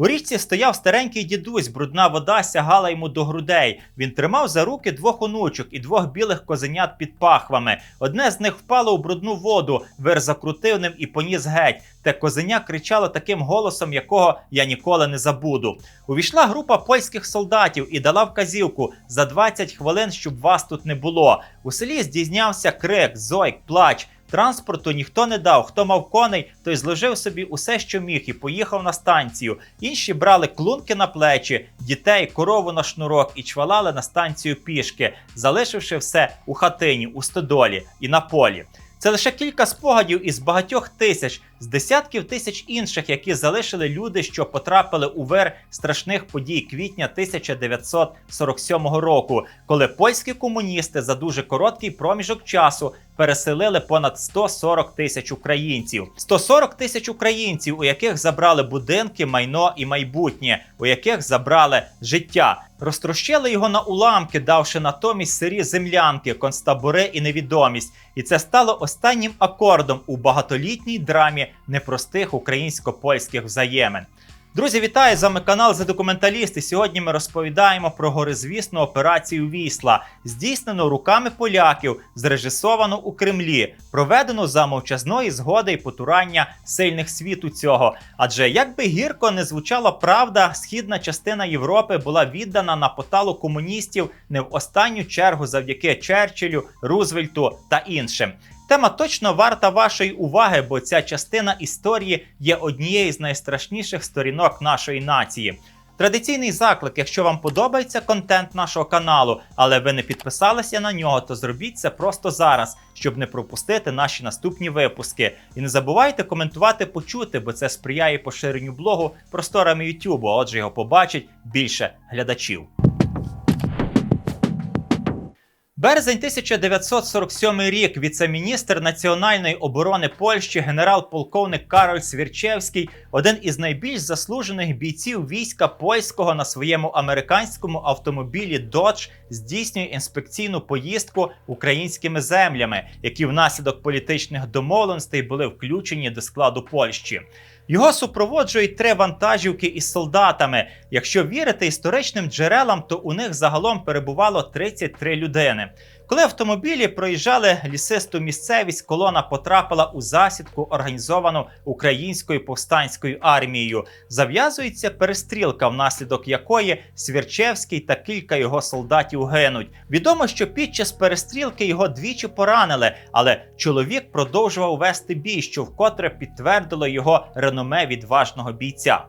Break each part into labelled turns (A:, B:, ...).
A: У річці стояв старенький дідусь, брудна вода сягала йому до грудей. Він тримав за руки двох онучок і двох білих козенят під пахвами. Одне з них впало у брудну воду, вир закрутив ним і поніс геть. Те козеня кричало таким голосом, якого я ніколи не забуду. Увійшла група польських солдатів і дала вказівку за 20 хвилин, щоб вас тут не було. У селі здійснявся крик, зойк, плач. Транспорту ніхто не дав. Хто мав коней, той зложив собі усе, що міг, і поїхав на станцію. Інші брали клунки на плечі, дітей, корову на шнурок і чвалали на станцію пішки, залишивши все у хатині, у стодолі і на полі. Це лише кілька спогадів із багатьох тисяч, з десятків тисяч інших, які залишили люди, що потрапили у вир страшних подій квітня 1947 року, коли польські комуністи за дуже короткий проміжок часу переселили понад 140 тисяч українців. 140 тисяч українців, у яких забрали будинки, майно і майбутнє, у яких забрали життя. Розтрощили його на уламки, давши натомість сирі землянки, концтабори і невідомість. І це стало останнім акордом у багатолітній драмі непростих українсько-польських взаємин. Друзі, вітаю! З вами канал «За документаліст» і Сьогодні ми розповідаємо про горизвісну операцію Вісла, здійснену руками поляків, зрежисовану у Кремлі, проведену за мовчазної згоди і потурання сильних світу цього. Адже як би гірко не звучала правда, східна частина Європи була віддана на поталу комуністів не в останню чергу завдяки Черчиллю, Рузвельту та іншим. Тема точно варта вашої уваги, бо ця частина історії є однією з найстрашніших сторінок нашої нації. Традиційний заклик, якщо вам подобається контент нашого каналу, але ви не підписалися на нього, то зробіть це просто зараз, щоб не пропустити наші наступні випуски. І не забувайте коментувати, почути, бо це сприяє поширенню блогу просторами YouTube, отже його побачить більше глядачів. Березень 1947 рік віце-міністр національної оборони Польщі генерал-полковник Кароль Свірчевський, один із найбільш заслужених бійців війська польського на своєму американському автомобілі Dodge здійснює інспекційну поїздку українськими землями, які внаслідок політичних домовленостей були включені до складу Польщі. Його супроводжують три вантажівки із солдатами. Якщо вірити історичним джерелам, то у них загалом перебувало 33 людини. Коли автомобілі проїжджали лісисту місцевість, колона потрапила у засідку, організовану українською повстанською армією. Зав'язується перестрілка, внаслідок якої Свірчевський та кілька його солдатів гинуть. Відомо, що під час перестрілки його двічі поранили, але чоловік продовжував вести бій, що вкотре підтвердило його реноме відважного бійця.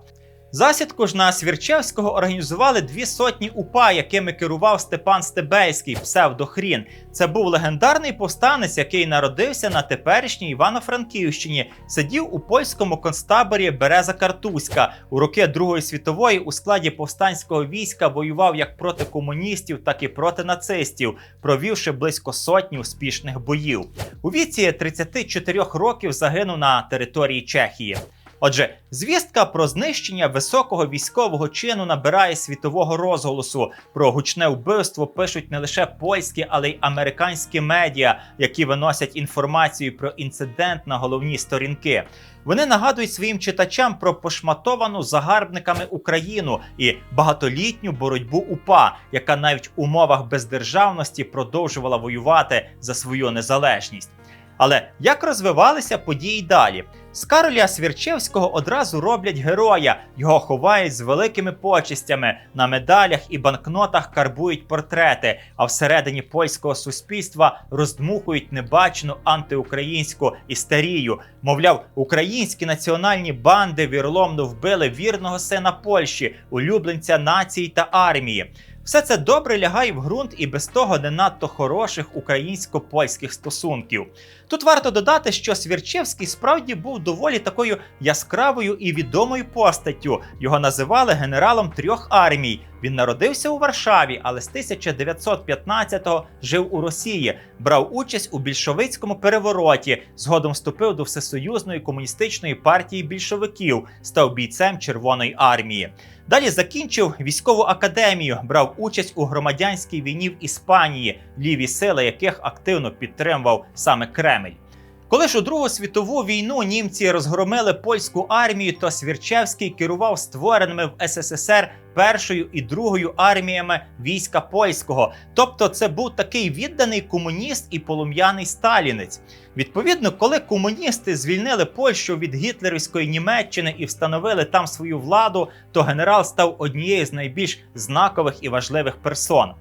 A: Засідку ж на Свірчевського організували дві сотні упа, якими керував Степан Стебельський, псевдохрін. Це був легендарний повстанець, який народився на теперішній Івано-Франківщині, сидів у польському концтаборі Береза Картузька. У роки Другої світової у складі повстанського війська воював як проти комуністів, так і проти нацистів, провівши близько сотні успішних боїв. У віці 34 років загинув на території Чехії. Отже, звістка про знищення високого військового чину набирає світового розголосу. Про гучне вбивство пишуть не лише польські, але й американські медіа, які виносять інформацію про інцидент на головні сторінки. Вони нагадують своїм читачам про пошматовану загарбниками Україну і багатолітню боротьбу УПА, яка навіть в умовах бездержавності продовжувала воювати за свою незалежність. Але як розвивалися події далі? З Кароля Свірчевського одразу роблять героя, його ховають з великими почестями. На медалях і банкнотах карбують портрети, а всередині польського суспільства роздмухують небачену антиукраїнську істерію. Мовляв, українські національні банди вірломно вбили вірного сина Польщі, улюбленця нації та армії. Все це добре лягає в ґрунт і без того не надто хороших українсько-польських стосунків. Тут варто додати, що Свірчевський справді був доволі такою яскравою і відомою постаттю. Його називали генералом трьох армій. Він народився у Варшаві, але з 1915-го жив у Росії, брав участь у більшовицькому перевороті. Згодом вступив до Всесоюзної комуністичної партії більшовиків, став бійцем Червоної армії. Далі закінчив військову академію, брав участь у громадянській війні в Іспанії, ліві сили яких активно підтримував саме Кремль. Коли ж у Другу світову війну німці розгромили польську армію, то Свірчевський керував створеними в СССР першою і другою арміями війська польського. Тобто, це був такий відданий комуніст і полум'яний сталінець. Відповідно, коли комуністи звільнили Польщу від гітлерівської Німеччини і встановили там свою владу, то генерал став однією з найбільш знакових і важливих персон.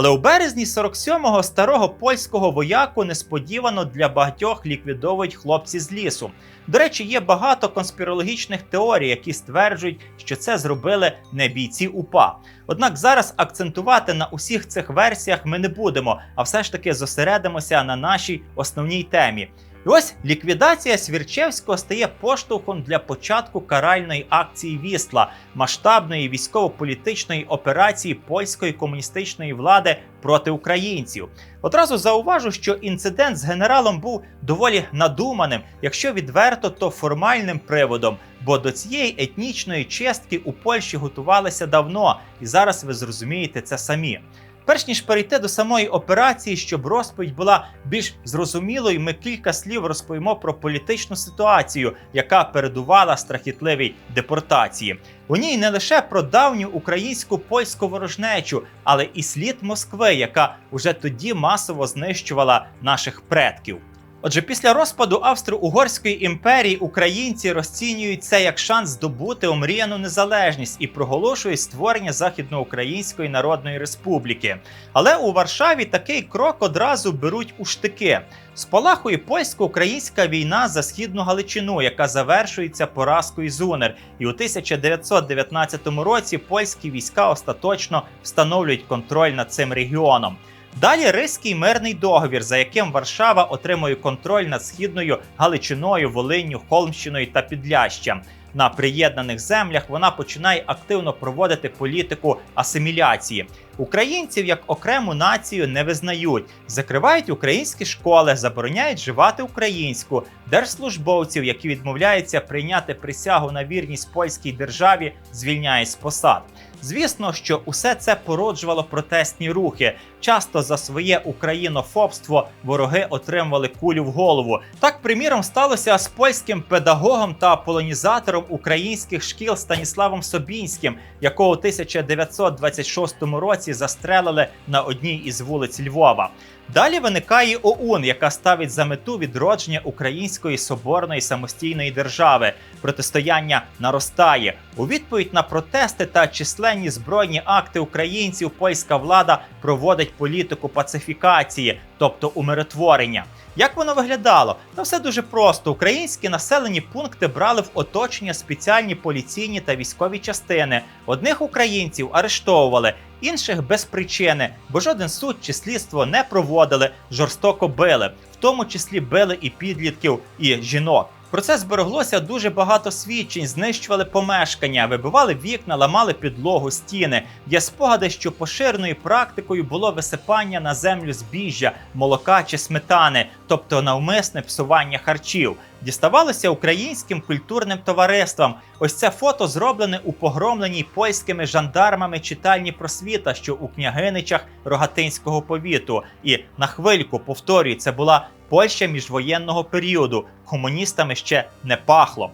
A: Але у березні 47-го старого польського вояку несподівано для багатьох ліквідовують хлопці з лісу. До речі, є багато конспірологічних теорій, які стверджують, що це зробили не бійці УПА. Однак зараз акцентувати на усіх цих версіях ми не будемо, а все ж таки зосередимося на нашій основній темі. І ось ліквідація Свірчевського стає поштовхом для початку каральної акції Вісла, масштабної військово-політичної операції польської комуністичної влади проти українців. Одразу зауважу, що інцидент з генералом був доволі надуманим, якщо відверто, то формальним приводом, бо до цієї етнічної чистки у Польщі готувалися давно, і зараз ви зрозумієте це самі. Перш ніж перейти до самої операції, щоб розповідь була більш зрозумілою, ми кілька слів розповімо про політичну ситуацію, яка передувала страхітливій депортації. У ній не лише про давню українську польську ворожнечу, але і слід Москви, яка уже тоді масово знищувала наших предків. Отже, після розпаду Австро-Угорської імперії українці розцінюють це як шанс здобути омріяну незалежність і проголошують створення Західноукраїнської Народної Республіки. Але у Варшаві такий крок одразу беруть у штики. Спалахує польсько-українська війна за східну Галичину, яка завершується поразкою Зунер. І у 1919 році польські війська остаточно встановлюють контроль над цим регіоном. Далі Ризький мирний договір, за яким Варшава отримує контроль над східною Галичиною, Волинню, Холмщиною та Підлящем. На приєднаних землях вона починає активно проводити політику асиміляції. Українців як окрему націю не визнають, закривають українські школи, забороняють вживати українську держслужбовців, які відмовляються прийняти присягу на вірність польській державі, звільняють з посад. Звісно, що усе це породжувало протестні рухи. Часто за своє українофобство вороги отримували кулю в голову. Так, приміром, сталося з польським педагогом та полонізатором українських шкіл Станіславом Собінським, якого у 1926 році застрелили на одній із вулиць Львова. Далі виникає ОУН, яка ставить за мету відродження української соборної самостійної держави. Протистояння наростає у відповідь на протести та численні збройні акти українців. Польська влада проводить політику пацифікації, тобто умиротворення. Як воно виглядало? Та все дуже просто. Українські населені пункти брали в оточення спеціальні поліційні та військові частини. Одних українців арештовували, інших без причини, бо жоден суд чи слідство не проводили, жорстоко били, в тому числі били і підлітків, і жінок. Про це збереглося дуже багато свідчень, знищували помешкання, вибивали вікна, ламали підлогу, стіни. Є спогади, що поширеною практикою було висипання на землю збіжжя, молока чи сметани, тобто навмисне псування харчів. Діставалося українським культурним товариствам. Ось це фото зроблене у погромленій польськими жандармами читальні просвіта, що у княгиничах Рогатинського повіту. І на хвильку повторюю, це була Польща міжвоєнного періоду. Комуністами ще не пахло.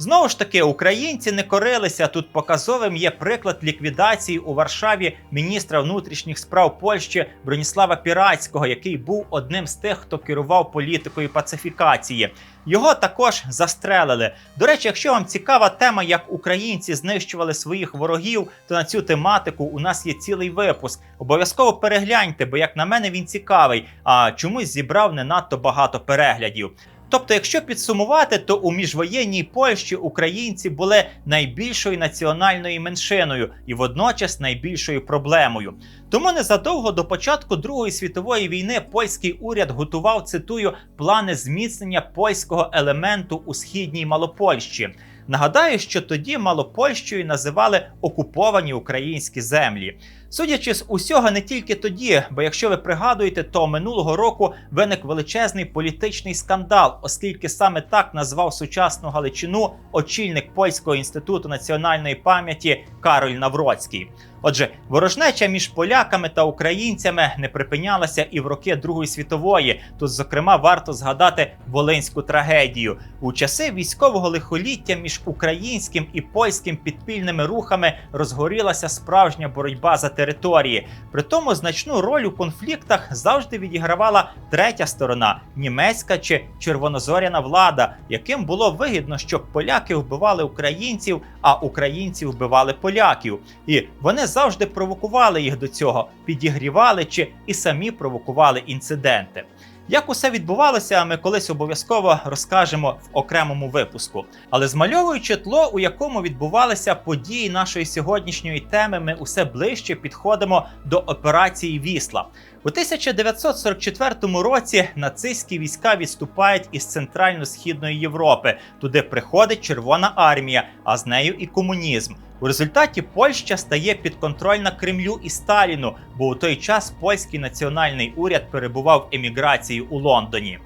A: Знову ж таки, українці не корилися. Тут показовим є приклад ліквідації у Варшаві міністра внутрішніх справ Польщі Броніслава Пірацького, який був одним з тих, хто керував політикою пацифікації. Його також застрелили. До речі, якщо вам цікава тема, як українці знищували своїх ворогів, то на цю тематику у нас є цілий випуск. Обов'язково перегляньте, бо як на мене він цікавий, а чомусь зібрав не надто багато переглядів. Тобто, якщо підсумувати, то у міжвоєнній Польщі українці були найбільшою національною меншиною і водночас найбільшою проблемою. Тому незадовго до початку Другої світової війни польський уряд готував цитую плани зміцнення польського елементу у східній Малопольщі. Нагадаю, що тоді Малопольщею називали окуповані українські землі. Судячи з усього, не тільки тоді, бо якщо ви пригадуєте, то минулого року виник величезний політичний скандал, оскільки саме так назвав сучасну Галичину очільник польського інституту національної пам'яті Кароль Навроцький. Отже, ворожнеча між поляками та українцями не припинялася і в роки Другої світової. Тут, зокрема, варто згадати волинську трагедію. У часи військового лихоліття між українським і польським підпільними рухами розгорілася справжня боротьба за території. При тому значну роль у конфліктах завжди відігравала третя сторона німецька чи червонозоряна влада, яким було вигідно, щоб поляки вбивали українців, а українці вбивали поляків. І вони завжди провокували їх до цього, підігрівали чи і самі провокували інциденти. Як усе відбувалося, ми колись обов'язково розкажемо в окремому випуску. Але змальовуючи тло, у якому відбувалися події нашої сьогоднішньої теми, ми усе ближче підходимо до операції Вісла. У 1944 році нацистські війська відступають із центрально-східної Європи. Туди приходить Червона армія, а з нею і комунізм. У результаті Польща стає підконтрольна Кремлю і Сталіну, бо у той час польський національний уряд перебував в еміграції у Лондоні.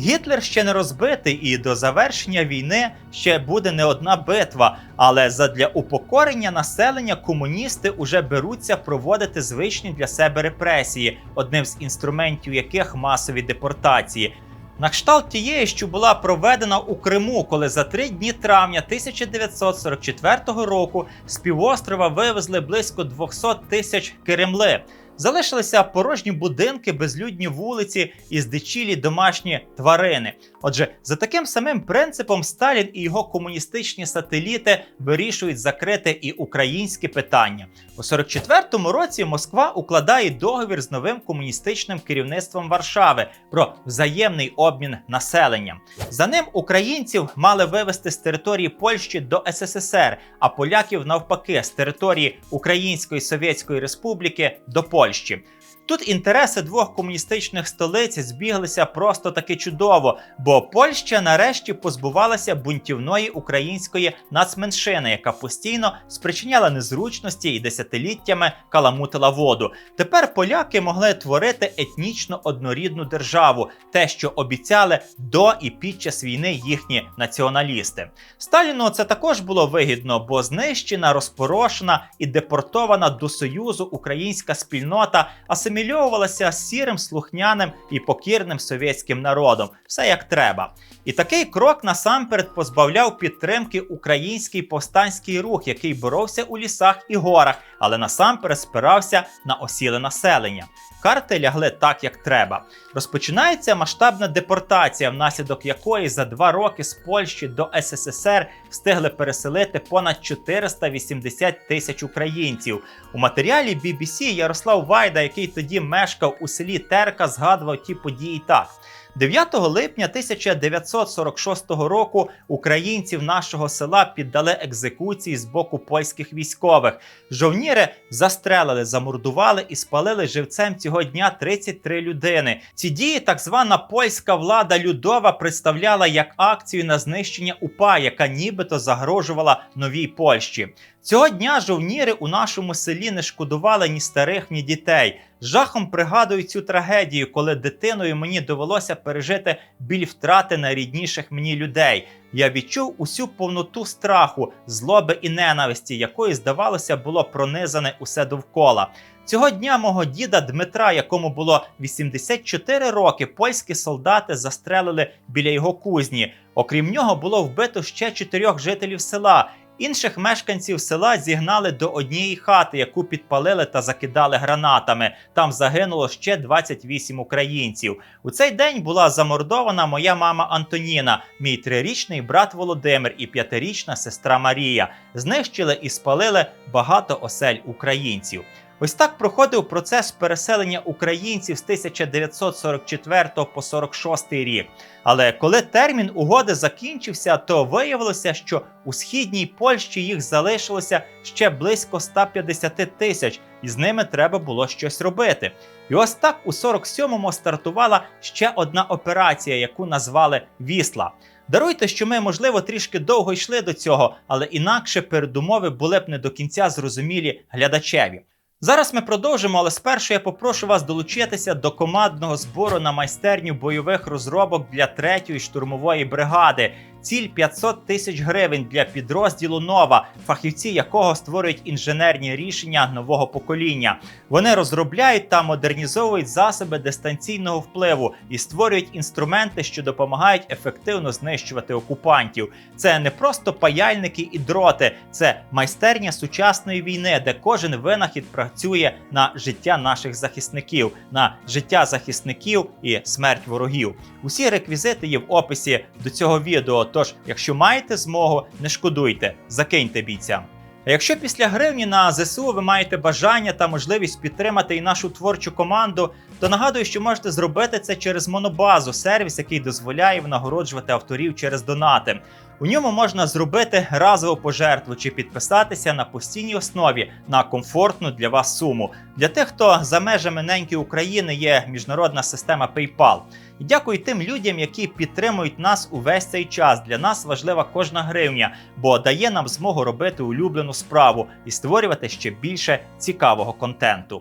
A: Гітлер ще не розбитий, і до завершення війни ще буде не одна битва. Але задля упокорення населення комуністи уже беруться проводити звичні для себе репресії, одним з інструментів яких масові депортації. На кшталт тієї, що була проведена у Криму, коли за три дні травня 1944 року з півострова вивезли близько 200 тисяч керемли. Залишилися порожні будинки, безлюдні вулиці і здичілі домашні тварини. Отже, за таким самим принципом Сталін і його комуністичні сателіти вирішують закрити і українське питання. У 44-му році Москва укладає договір з новим комуністичним керівництвом Варшави про взаємний обмін населенням. За ним українців мали вивезти з території Польщі до СССР, а поляків навпаки з території Української Совєтської Республіки до Польщі. Польщі. Тут інтереси двох комуністичних столиць збіглися просто таки чудово, бо Польща нарешті позбувалася бунтівної української нацменшини, яка постійно спричиняла незручності і десятиліттями каламутила воду. Тепер поляки могли творити етнічно однорідну державу, те, що обіцяли до і під час війни їхні націоналісти. Сталіну це також було вигідно, бо знищена, розпорошена і депортована до Союзу українська спільнота асимілювалася асимільовувалася сірим, слухняним і покірним совєтським народом, все як треба. І такий крок насамперед позбавляв підтримки український повстанський рух, який боровся у лісах і горах, але насамперед спирався на осіле населення. Карти лягли так, як треба. Розпочинається масштабна депортація, внаслідок якої за два роки з Польщі до СССР встигли переселити понад 480 тисяч українців. У матеріалі BBC Ярослав Вайда, який тоді мешкав у селі Терка, згадував ті події так. 9 липня 1946 року українців нашого села піддали екзекуції з боку польських військових. Жовніри застрелили, замордували і спалили живцем цього дня 33 людини. Ці дії так звана польська влада Людова представляла як акцію на знищення УПА, яка нібито загрожувала новій Польщі. Цього дня жовніри у нашому селі не шкодували ні старих, ні дітей. Жахом пригадую цю трагедію, коли дитиною мені довелося пережити біль втрати найрідніших мені людей. Я відчув усю повноту страху, злоби і ненависті, якої, здавалося, було пронизане усе довкола. Цього дня мого діда Дмитра, якому було 84 роки, польські солдати застрелили біля його кузні. Окрім нього, було вбито ще чотирьох жителів села. Інших мешканців села зігнали до однієї хати, яку підпалили та закидали гранатами. Там загинуло ще 28 українців. У цей день була замордована моя мама Антоніна, мій трирічний брат Володимир і п'ятирічна сестра Марія. Знищили і спалили багато осель українців. Ось так проходив процес переселення українців з 1944 по 46 рік. Але коли термін угоди закінчився, то виявилося, що у східній Польщі їх залишилося ще близько 150 тисяч, і з ними треба було щось робити. І ось так у 47-му стартувала ще одна операція, яку назвали Вісла. Даруйте, що ми, можливо, трішки довго йшли до цього, але інакше передумови були б не до кінця зрозумілі глядачеві. Зараз ми продовжимо, але спершу я попрошу вас долучитися до командного збору на майстерню бойових розробок для 3-ї штурмової бригади. Ціль 500 тисяч гривень для підрозділу Нова, фахівці якого створюють інженерні рішення нового покоління. Вони розробляють та модернізовують засоби дистанційного впливу і створюють інструменти, що допомагають ефективно знищувати окупантів. Це не просто паяльники і дроти, це майстерня сучасної війни, де кожен винахід працює на життя наших захисників, на життя захисників і смерть ворогів. Усі реквізити є в описі до цього відео. Тож, якщо маєте змогу, не шкодуйте, закиньте бійцям. А якщо після гривні на ЗСУ ви маєте бажання та можливість підтримати і нашу творчу команду, то нагадую, що можете зробити це через Монобазу, сервіс, який дозволяє нагороджувати авторів через донати. У ньому можна зробити разову пожертву чи підписатися на постійній основі на комфортну для вас суму. Для тих, хто за межами неньки України є міжнародна система PayPal. І дякую тим людям, які підтримують нас увесь цей час. Для нас важлива кожна гривня, бо дає нам змогу робити улюблену справу і створювати ще більше цікавого контенту.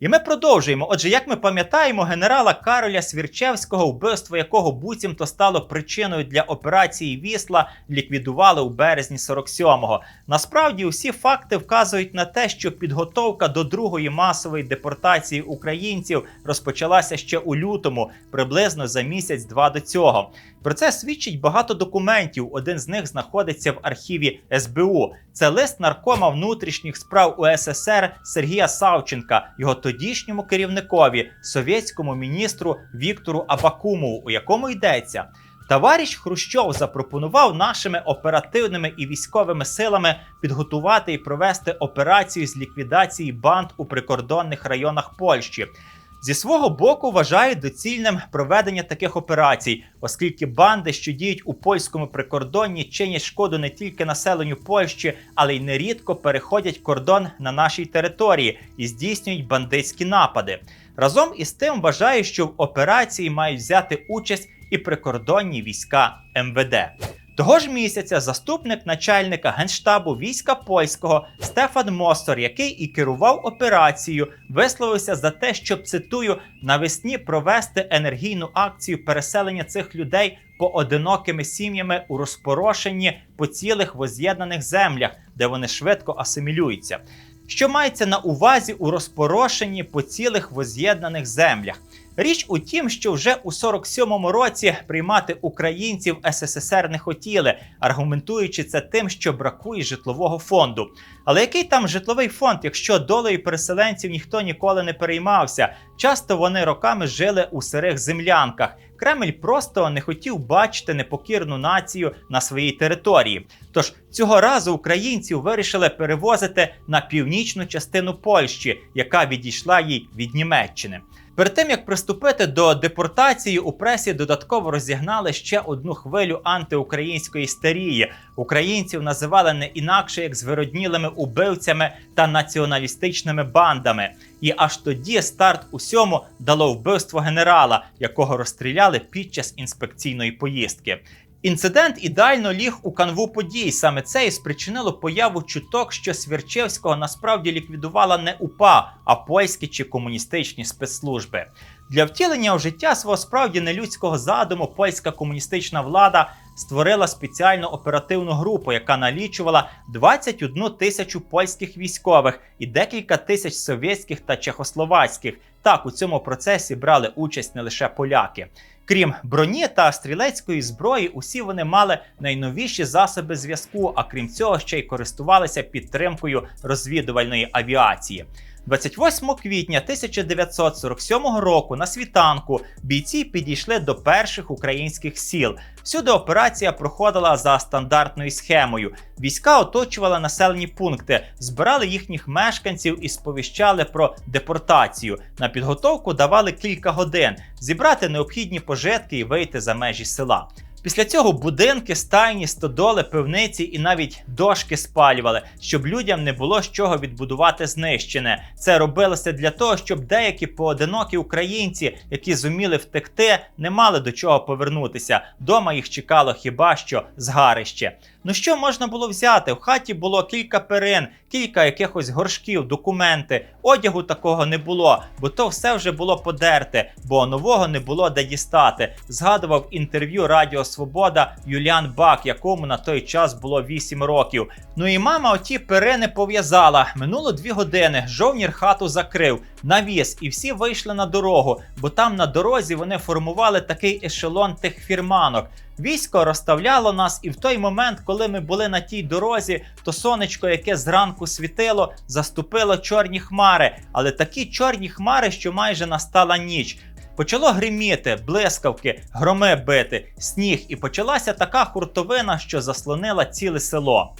A: І ми продовжуємо. Отже, як ми пам'ятаємо, генерала Кароля Свірчевського, вбивство якого буцімто стало причиною для операції Вісла, ліквідували у березні 47-го. Насправді, усі факти вказують на те, що підготовка до другої масової депортації українців розпочалася ще у лютому, приблизно за місяць-два до цього. Про це свідчить багато документів. Один з них знаходиться в архіві СБУ. Це лист наркома внутрішніх справ УССР Сергія Савченка, його тодішньому керівникові, совєтському міністру Віктору Абакумову, у якому йдеться. Товариш Хрущов запропонував нашими оперативними і військовими силами підготувати і провести операцію з ліквідації банд у прикордонних районах Польщі. Зі свого боку вважають доцільним проведення таких операцій, оскільки банди, що діють у польському прикордонні, чинять шкоду не тільки населенню Польщі, але й нерідко переходять кордон на нашій території і здійснюють бандитські напади. Разом із тим вважаю, що в операції мають взяти участь і прикордонні війська МВД. Того ж місяця заступник начальника генштабу війська польського Стефан Мостор, який і керував операцією, висловився за те, щоб цитую навесні провести енергійну акцію переселення цих людей поодинокими сім'ями у розпорошенні по цілих воз'єднаних землях, де вони швидко асимілюються. Що мається на увазі у розпорошенні по цілих воз'єднаних землях? Річ у тім, що вже у 47-му році приймати українців СССР не хотіли, аргументуючи це тим, що бракує житлового фонду. Але який там житловий фонд, якщо долею переселенців ніхто ніколи не переймався? Часто вони роками жили у сирих землянках. Кремль просто не хотів бачити непокірну націю на своїй території. Тож цього разу українців вирішили перевозити на північну частину Польщі, яка відійшла їй від Німеччини. Перед тим як приступити до депортації, у пресі додатково розігнали ще одну хвилю антиукраїнської істерії. Українців називали не інакше як звироднілими убивцями та націоналістичними бандами. І аж тоді старт усьому дало вбивство генерала, якого розстріляли під час інспекційної поїздки. Інцидент ідеально ліг у канву подій. Саме це і спричинило появу чуток, що Свірчевського насправді ліквідувала не УПА, а польські чи комуністичні спецслужби. Для втілення у життя свого справді нелюдського задуму польська комуністична влада створила спеціальну оперативну групу, яка налічувала 21 тисячу польських військових і декілька тисяч совєтських та чехословацьких. Так у цьому процесі брали участь не лише поляки. Крім броні та стрілецької зброї, усі вони мали найновіші засоби зв'язку, а крім цього, ще й користувалися підтримкою розвідувальної авіації. 28 квітня 1947 року на світанку бійці підійшли до перших українських сіл. Всюди операція проходила за стандартною схемою. Війська оточували населені пункти, збирали їхніх мешканців і сповіщали про депортацію. На підготовку давали кілька годин зібрати необхідні пожитки і вийти за межі села. Після цього будинки, стайні, стодоли, пивниці і навіть дошки спалювали, щоб людям не було з чого відбудувати знищене. Це робилося для того, щоб деякі поодинокі українці, які зуміли втекти, не мали до чого повернутися. Дома їх чекало хіба що згарище. Ну що можна було взяти? В хаті було кілька перин, кілька якихось горшків, документи. Одягу такого не було, бо то все вже було подерте, бо нового не було де дістати. Згадував інтерв'ю Радіо Свобода Юліан Бак, якому на той час було 8 років. Ну і мама оті перини пов'язала. Минуло дві години. Жовнір хату закрив, навіс, і всі вийшли на дорогу, бо там на дорозі вони формували такий ешелон тих фірманок. Військо розставляло нас, і в той момент, коли ми були на тій дорозі, то сонечко, яке зранку світило, заступило чорні хмари, але такі чорні хмари, що майже настала ніч. Почало гриміти, блискавки, громи бити, сніг, і почалася така хуртовина, що заслонила ціле село.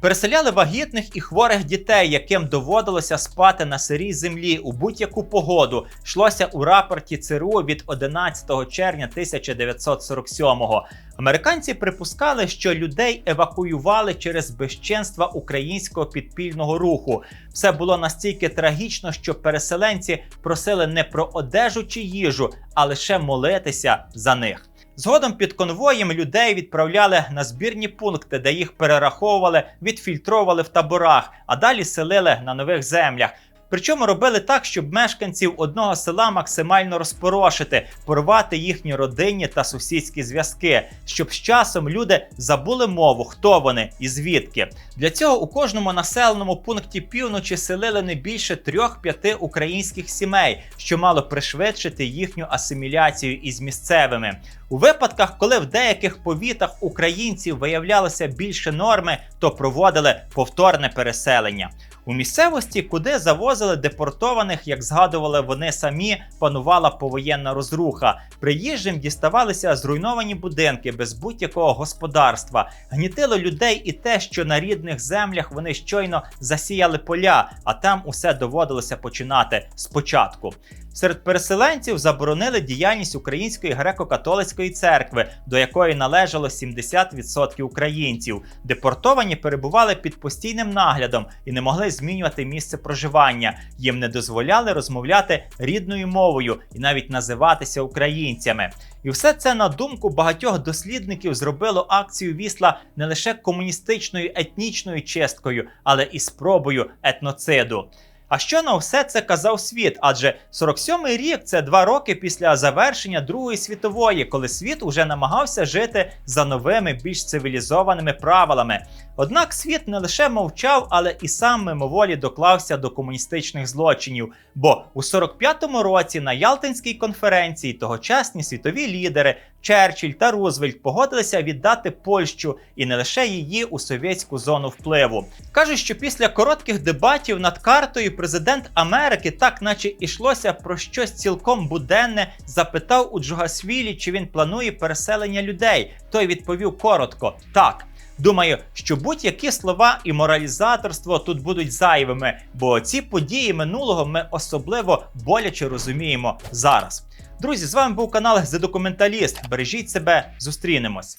A: Переселяли вагітних і хворих дітей, яким доводилося спати на сирій землі у будь-яку погоду. Йшлося у рапорті ЦРУ від 11 червня 1947-го. Американці припускали, що людей евакуювали через безчинства українського підпільного руху. Все було настільки трагічно, що переселенці просили не про одежу чи їжу, а лише молитися за них. Згодом під конвоєм людей відправляли на збірні пункти, де їх перераховували, відфільтровували в таборах, а далі селили на нових землях. Причому робили так, щоб мешканців одного села максимально розпорошити, порвати їхні родинні та сусідські зв'язки, щоб з часом люди забули мову, хто вони і звідки. Для цього у кожному населеному пункті півночі селили не більше трьох-п'яти українських сімей, що мало пришвидшити їхню асиміляцію із місцевими. У випадках, коли в деяких повітах українців виявлялося більше норми, то проводили повторне переселення. У місцевості, куди завозили депортованих, як згадували вони самі, панувала повоєнна розруха. Приїжджим діставалися зруйновані будинки без будь-якого господарства, гнітило людей і те, що на рідних землях вони щойно засіяли поля, а там усе доводилося починати спочатку. Серед переселенців заборонили діяльність Української греко-католицької церкви, до якої належало 70% українців. Депортовані перебували під постійним наглядом і не могли змінювати місце проживання. Їм не дозволяли розмовляти рідною мовою і навіть називатися українцями. І все це на думку багатьох дослідників зробило акцію вісла не лише комуністичною етнічною чисткою, але і спробою етноциду. А що на все це казав світ? Адже 47-й рік це два роки після завершення Другої світової, коли світ уже намагався жити за новими, більш цивілізованими правилами. Однак світ не лише мовчав, але і сам мимоволі доклався до комуністичних злочинів. Бо у 45-му році на Ялтинській конференції тогочасні світові лідери Черчилль та Рузвельт погодилися віддати Польщу і не лише її у совєтську зону впливу. Кажуть, що після коротких дебатів над картою президент Америки, так наче ішлося про щось цілком буденне, запитав у Джугасвілі, чи він планує переселення людей. Той відповів коротко: так. Думаю, що будь-які слова і моралізаторство тут будуть зайвими, бо ці події минулого ми особливо боляче розуміємо зараз. Друзі, з вами був канал The Документаліст. Бережіть себе, зустрінемось.